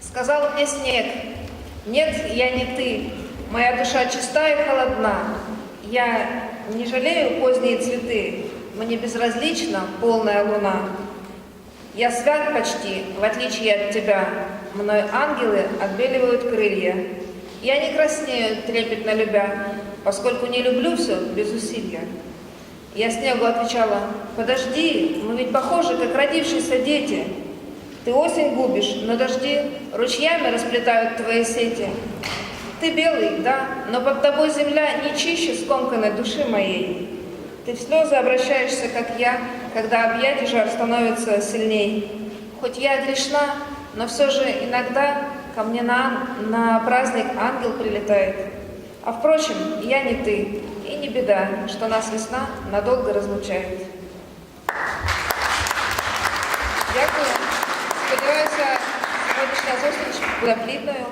Сказал мне снег, нет, я не ты, моя душа чиста и холодна. Я не жалею поздние цветы, мне безразлична полная луна. Я свят почти, в отличие от тебя, мной ангелы отбеливают крылья. Я не краснею, трепетно любя, поскольку не люблю все без усилия. Я снегу отвечала, подожди, мы ведь похожи, как родившиеся дети. Ты осень губишь, но дожди ручьями расплетают твои сети. Ты белый, да, но под тобой земля не чище скомканной души моей. Ты в слезы обращаешься, как я, когда объятий жар становится сильней. Хоть я грешна, но все же иногда ко мне на, на праздник ангел прилетает. А впрочем, я не ты, и не беда, що нас весна надовго розлучає. Сподіваюся, сьогоднішня зустріч буде плідною.